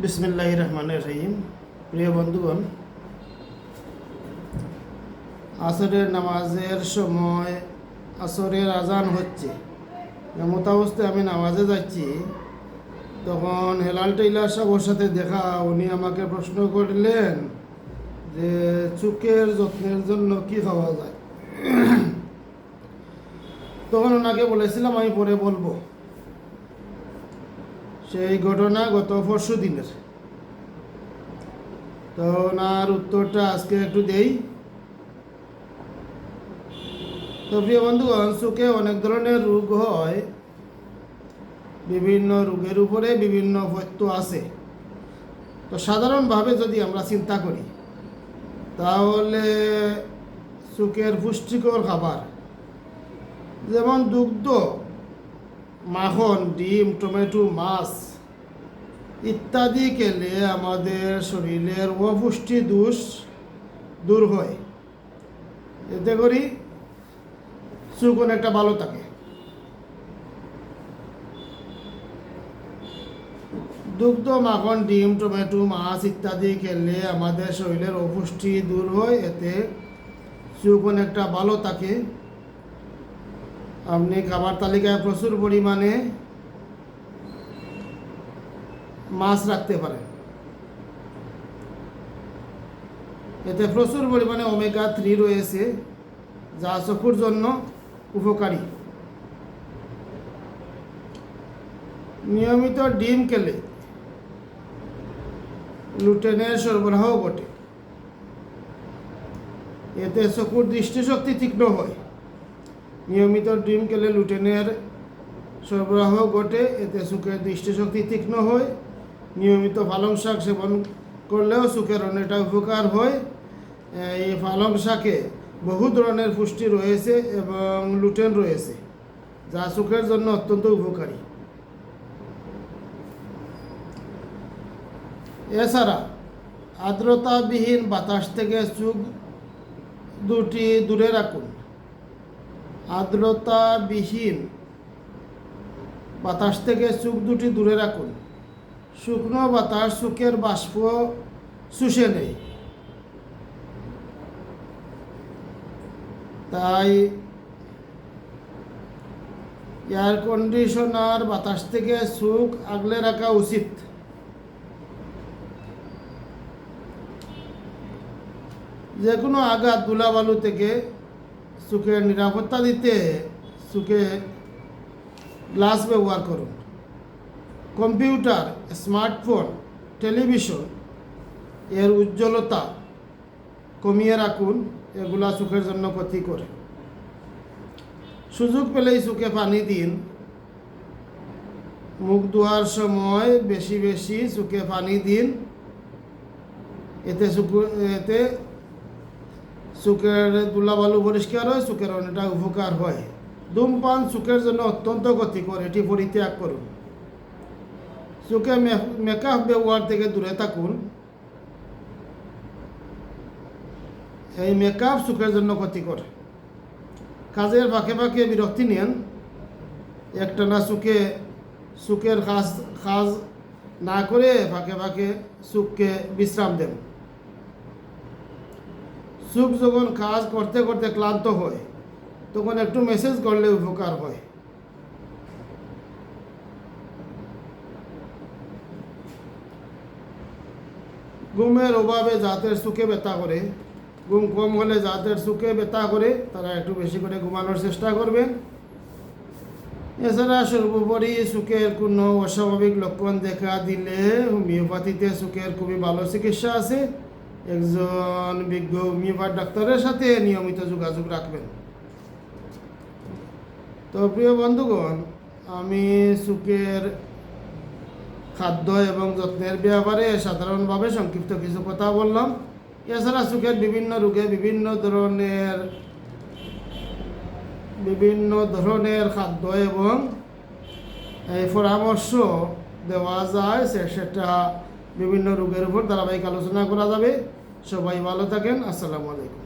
বিসমিল্লাহ রহমানের রহিম প্রিয় বন্ধুগণ, আসরের নামাজের সময় আসরের আজান হচ্ছে। এমত আমি নামাজে যাচ্ছি। তখন হেলাল টেইলার সাহেবের সাথে দেখা, উনি আমাকে প্রশ্ন করলেন যে, চুকের যত্নের জন্য কি খাওয়া যায়? তখন ওনাকে বলেছিলাম, আমি পরে বলব। সেই ঘটনা গত পরশু দিনের। তো ওনার উত্তরটা আজকে একটু দেই। তো প্রিয় বন্ধুগণ চোখে অনেক ধরনের রোগ হয়। বিভিন্ন রোগের উপরে বিভিন্ন পথ্য আছে। তো সাধারণভাবে যদি আমরা চিন্তা করি, তাহলে চোখের পুষ্টিকর খাবার, যেমন দুগ্ধ মাখন, ডিম, টমেটো, মাছ ইত্যাদি খেলে আমাদের শরীরের অপুষ্টি দোষ দূর হয়। এতে করি চোখ অনেকটা ভালো থাকে। দুগ্ধ, মাখন, ডিম, টমেটো, মাছ ইত্যাদি খেলে আমাদের শরীরের অপুষ্টি দূর হয়। এতে চোখ অনেকটা ভালো থাকে। আপনি খাবার তালিকায় প্রচুর পরিমাণে মাছ রাখতে পারেন। এতে প্রচুর পরিমাণে ওমেগা থ্রি রয়েছে, যা চকুর জন্য উপকারী। নিয়মিত ডিম খেলে লুটেনের সরবরাহ ঘটে। এতে চকুর দৃষ্টিশক্তি তীক্ষ্ণ হয়। নিয়মিত ডিম খেলে লুটেনের সরবরাহ ঘটে, এতে চোখের দৃষ্টিশক্তি তীক্ষ্ণ হয়। নিয়মিত পালং শাক সেবন করলেও চোখের অনেকটা উপকার হয়। এই পালং শাকে বহু ধরনের পুষ্টি রয়েছে এবং লুটেন রয়েছে, যা চোখের জন্য অত্যন্ত উপকারী। এছাড়া আর্দ্রতাবিহীন বাতাস থেকে চোখ দুটি দূরে রাখুন। আর্দ্রতাবিহীন বাতাস থেকে চোখ দুটি দূরে রাখুন। শুকনো বাতাস চোখের বাষ্প শুষে নেই। তাই এয়ার কন্ডিশনার বাতাস থেকে চোখ আগলে রাখা উচিত। যে কোনো আঘাত ধুলাবালু থেকে চোখের নিরাপত্তা দিতে চোখে গ্লাস ব্যবহার করুন। কম্পিউটার, স্মার্টফোন, টেলিভিশন, এর উজ্জ্বলতা কমিয়ে রাখুন, এগুলা চোখের জন্য ক্ষতি করে। সুযোগ পেলেই চোখে পানি দিন। মুখ ধোয়ার সময় বেশি বেশি চোখে পানি দিন। এতে এতে চোখের দুলাবালু পরিষ্কার হয় চোখের অনেকটা উপকার হয়। ধূমপান চোখের জন্য অত্যন্ত ক্ষতিকর, এটি পরিত্যাগ করুন। চোখে মেকআপ ব্যবহার থেকে দূরে থাকুন। এই মেকআপ চোখের জন্য ক্ষতিকর। কাজের ফাঁকে ফাঁকে বিরক্তি নেন। একটানা চোখে চোখের কাজ কাজ না করে ফাঁকে ফাঁকে চোখকে বিশ্রাম দেন। চোখ যখন কাজ করতে করতে ক্লান্ত হয়, তখন একটু মেসেজ করলে উপকার হয়। ঘুমের অভাবে যাদের চোখে ব্যথা করে, ঘুম কম হলে যাদের চোখে ব্যথা করে, তারা একটু বেশি করে ঘুমানোর চেষ্টা করবেন। এছাড়া সর্বোপরি চোখের কোনো অস্বাভাবিক লক্ষণ দেখা দিলে হোমিওপ্যাথিতে চোখের খুবই ভালো চিকিৎসা আছে। একজন বিজ্ঞ হোমিওপ্যাথ ডাক্তারের সাথে নিয়মিত যোগাযোগ রাখবেন। তো প্রিয় বন্ধুগণ, আমি চোখের খাদ্য এবং যত্নের ব্যাপারে সাধারণভাবে সংক্ষিপ্ত কিছু কথা বললাম। এছাড়া চোখের বিভিন্ন রোগে বিভিন্ন ধরনের বিভিন্ন ধরনের খাদ্য এবং এই পরামর্শ দেওয়া যায় সেটা বিভিন্ন রোগের উপর ধারাবাহিক আলোচনা করা যাবে। সবাই ভালো থাকেন। আসসালামু আলাইকুম।